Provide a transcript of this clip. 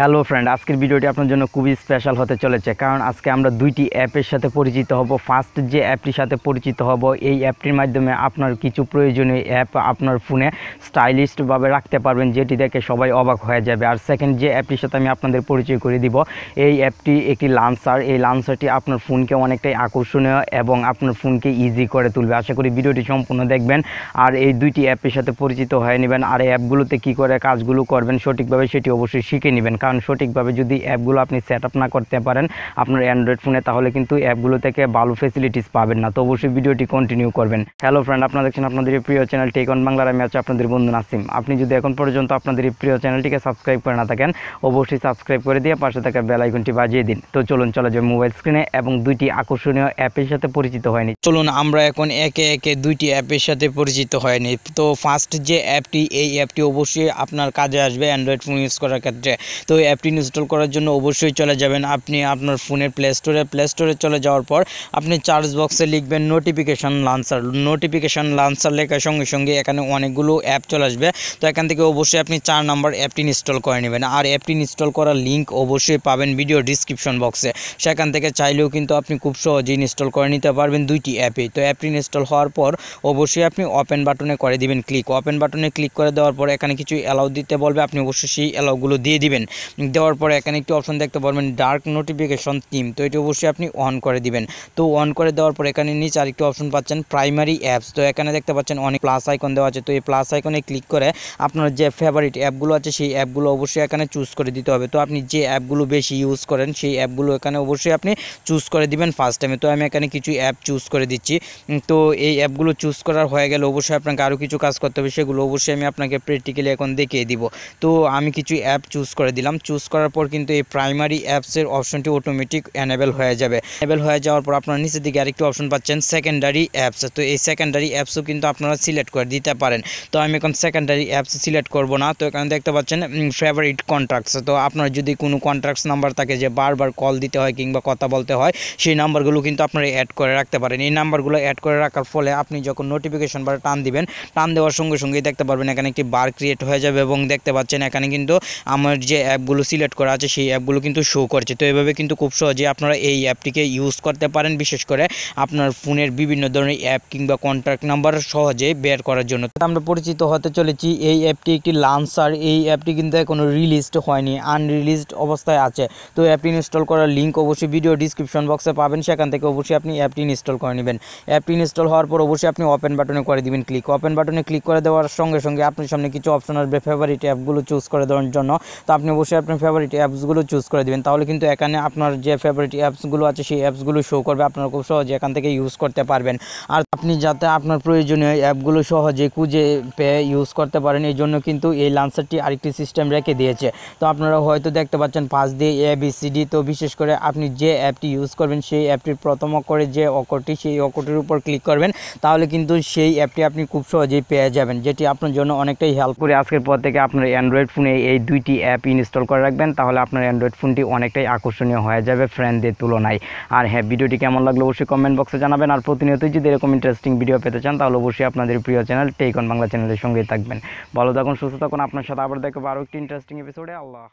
Hello friend আজকের ভিডিওটি আপনার জন্য খুবই স্পেশাল হতে চলেছে। কারণ আজকে আমরা দুইটি অ্যাপের সাথে পরিচিত হব। ফার্স্ট যে অ্যাপটির সাথে পরিচিত হব, এই অ্যাপটির মাধ্যমে আপনার কিছু প্রয়োজনীয় অ্যাপ আপনার ফোনে স্টাইলিশভাবে রাখতে পারবেন, যেটি দেখে সবাই অবাক হয়ে যাবে। আর সেকেন্ড যে অ্যাপটির সাথে আমি আপনাদের পরিচয় করে দিব, এই অ্যাপটি একটি লান্সার এই লান্সারটি আপনার ফোনকে অনেকটাই আকর্ষণীয় এবং আপনার ফোনকে ইজি করে তুলবে। আশা করি ভিডিওটি সম্পূর্ণ দেখবেন। আর এই দুইটি অ্যাপের সাথে পরিচিত হয়ে নেবেন। আর এই অ্যাপগুলোতে কী করে কাজগুলো করবেন, সঠিকভাবে সেটি অবশ্যই শিখে নেবেন। কারণ সঠিকভাবে যদি অ্যাপগুলো আপনি সেট আপ না করতে পারেন আপনার অ্যান্ড্রয়েড ফোনে তাহলে কিন্তু অ্যাপগুলো থেকে ভালো ফেসিলিটিস পাবেন না। তো অবশ্যই ভিডিওটি কন্টিনিউ করবেন। হ্যালো ফ্রেন্ড আপনারা দেখছেন আপনাদের প্রিয় চ্যানেল টেক অন বাংলার আমি আছি আপনাদের বন্ধু নাসিম। আপনি যদি এখন পর্যন্ত আপনাদের প্রিয় চ্যানেলটিকে সাবস্ক্রাইব করে না থাকেন, অবশ্যই সাবস্ক্রাইব করে দিয়ে পাশে থাকা বেল আইকনটি বাজিয়ে দিন। তো চলুন, চলে যাবে মোবাইল স্ক্রিনে এবং দুইটি আকর্ষণীয় অ্যাপের সাথে পরিচিত হয়নি। চলুন, আমরা এখন একে একে দুইটি অ্যাপের সাথে পরিচিত হয়নি। তো ফার্স্ট যে অ্যাপটি, এই অ্যাপটি অবশ্যই আপনার কাজে আসবে অ্যান্ড্রয়েড ফোন ইউজ করার ক্ষেত্রে। তো অ্যাপটি ইনস্টল করার জন্য অবশ্যই চলে যাবেন। আপনি আপনার ফোনের প্লে স্টোরে প্লে স্টোরে চলে যাওয়ার পর আপনি চার্জ বক্সে লিখবেন নোটিফিকেশান লান্সার নোটিফিকেশান লান্সার লেখার সঙ্গে সঙ্গে এখানে অনেকগুলো অ্যাপ চলে আসবে। তো এখান থেকে অবশ্যই আপনি চার নাম্বার অ্যাপটি ইনস্টল করে নেবেন। আর অ্যাপটি ইনস্টল করার লিঙ্ক অবশ্যই পাবেন ভিডিও ডিসক্রিপশন বক্সে সেখান থেকে চাইলেও কিন্তু আপনি খুব সহজেই ইনস্টল করে নিতে পারবেন দুইটি অ্যাপে তো অ্যাপটি ইনস্টল হওয়ার পর অবশ্যই আপনি ওপেন বাটনে করে দিবেন ক্লিক ওপেন বাটনে ক্লিক করে দেওয়ার পর এখানে কিছু অ্যালাউ দিতে বলবে। আপনি অবশ্যই সেই অ্যালাউগুলো দিয়ে দিবেন। দেওয়ার পরে এখানে একটি অপশন দেখতে পারবেন ডার্ক নোটিফিকেশন টিম তো এটি অবশ্যই আপনি অন করে দিবেন। তো অন করে দেওয়ার পর এখানে নিচে আরেকটি অপশন পাচ্ছেন প্রাইমারি অ্যাপস তো এখানে দেখতে পাচ্ছেন অনেক প্লাস আইকন দেওয়া আছে। তো এই প্লাস আইকনে ক্লিক করে আপনার যে ফেভারিট অ্যাপগুলো আছে, সেই অ্যাপগুলো অবশ্যই এখানে চুজ করে দিতে হবে। তো আপনি যে অ্যাপগুলো বেশি ইউজ করেন, সেই অ্যাপগুলো এখানে অবশ্যই আপনি চুজ করে দিবেন ফার্স্ট টাইমে তো আমি এখানে কিছু অ্যাপ চুজ করে দিচ্ছি। তো এই অ্যাপগুলো চুজ করার হয়ে গেলে অবশ্যই আপনাকে আরও কিছু কাজ করতে হবে। সেগুলো অবশ্যই আমি আপনাকে প্র্যাকটিক্যালি এখন দেখিয়ে দিব। তো আমি কিছু অ্যাপ চুজ করে দিলাম। চুজ করার পর কিন্তু এই প্রাইমারি অ্যাপসের অপশনটি অটোমেটিক অ্যানেবেল হয়ে যাবে। অ্যানেবেল হয়ে যাওয়ার পর আপনার নিচের দিকে আরেকটি অপশন পাচ্ছেন সেকেন্ডারি অ্যাপস তো এই সেকেন্ডারি অ্যাপসও কিন্তু আপনারা সিলেক্ট করে দিতে পারেন। তো আমি এখন সেকেন্ডারি অ্যাপস সিলেক্ট করব না। তো এখানে দেখতে পাচ্ছেন ফেভারিট কন্ট্রাক্টস তো আপনার যদি কোনো কন্ট্রাক্টস নাম্বার থাকে যে বারবার কল দিতে হয় কিংবা কথা বলতে হয়, সেই নাম্বারগুলো কিন্তু আপনারা অ্যাড করে রাখতে পারেন। এই নাম্বারগুলো অ্যাড করে রাখার ফলে আপনি যখন নোটিফিকেশন বার টান দিবেন, টান দেওয়ার সঙ্গে সঙ্গেই দেখতে পারবেন এখানে একটি বার ক্রিয়েট হয়ে যাবে এবং দেখতে পাচ্ছেন এখানে কিন্তু আমার যে অ্যাপগুলো সিলেক্ট করা আছে, সেই অ্যাপগুলো কিন্তু শো করছে। তো এভাবে কিন্তু খুব সহজে আপনারা এই অ্যাপটিকে ইউজ করতে পারেন, বিশেষ করে আপনার ফোনের বিভিন্ন ধরনের অ্যাপ কিংবা কন্ট্যাক্ট নাম্বার সহজে বের করার জন্য। আমরা পরিচিত হতে চলেছি, এই অ্যাপটি একটি লান্সার এই অ্যাপটি কিন্তু এখনও রিলিজড হয়নি আনরিলিজড অবস্থায় আছে। তো অ্যাপটি ইনস্টল করার লিঙ্ক অবশ্যই ভিডিও ডিসক্রিপশন বক্সে পাবেন, সেখান থেকে অবশ্যই আপনি অ্যাপটি ইনস্টল করে নেবেন। অ্যাপটি ইনস্টল হওয়ার পর অবশ্যই আপনি ওপেন বাটনে করে দিবেন ক্লিক ওপেন বাটনে ক্লিক করে দেওয়ার সঙ্গে সঙ্গে আপনার সামনে কিছু অপশন আসবে ফেভারিট অ্যাপগুলো চুজ করে দেওয়ার জন্য। তো আপনি অবশ্যই আপনার ফেভারিট অ্যাপসগুলো চুজ করে দিবেন। তাহলে কিন্তু এখানে আপনার যে ফেভারিট অ্যাপসগুলো আছে, সেই অ্যাপসগুলো শো করবে। আপনার খুব সহজে এখান থেকে ইউজ করতে পারবেন। আর আপনি যাতে আপনার প্রয়োজনীয় অ্যাপগুলো সহজে খুঁজে পেয়ে ইউজ করতে পারেন, এই জন্য কিন্তু এই লান্সারটি আরেকটি সিস্টেম রেখে দিয়েছে। তো আপনারা হয়তো দেখতে পাচ্ছেন, পাঁচ দিয়ে এ বি সি ডি তো বিশেষ করে আপনি যে অ্যাপটি ইউজ করবেন, সেই অ্যাপটির প্রথম অক্ষরে যে অক্ষরটি, সেই অক্ষরটির উপর ক্লিক করবেন। তাহলে কিন্তু সেই অ্যাপটি আপনি খুব সহজেই পেয়ে যাবেন, যেটি আপনার জন্য অনেকটাই হেল্প করে আজকের পর থেকে আপনার অ্যান্ড্রয়েড ফোনে এই দুইটি অ্যাপ ইনস্টল করে রাখবেন, তাহলে আপনার অ্যান্ড্রয়েড ফোনটি অনেকটাই আকর্ষণীয় হয়ে যাবে ফ্রেন্ডদের তুলনায়। আর হ্যাঁ ভিডিওটি কেমন লাগল অবশ্যই কমেন্ট বক্সে জানাবেন, আর প্রতিনিয়তই যদি এরকম ইন্টারেস্টিং ভিডিও পেতে চান, তাহলে অবশ্যই আপনাদের প্রিয় চ্যানেল টেকন বাংলা চ্যানেলের সঙ্গেই থাকবেন। ভালো থাকুন, সুস্থ থাকুন, আপনার সাথে আবার দেখব আরও একটি ইন্টারেস্টিং এপিসোডে আল্লাহ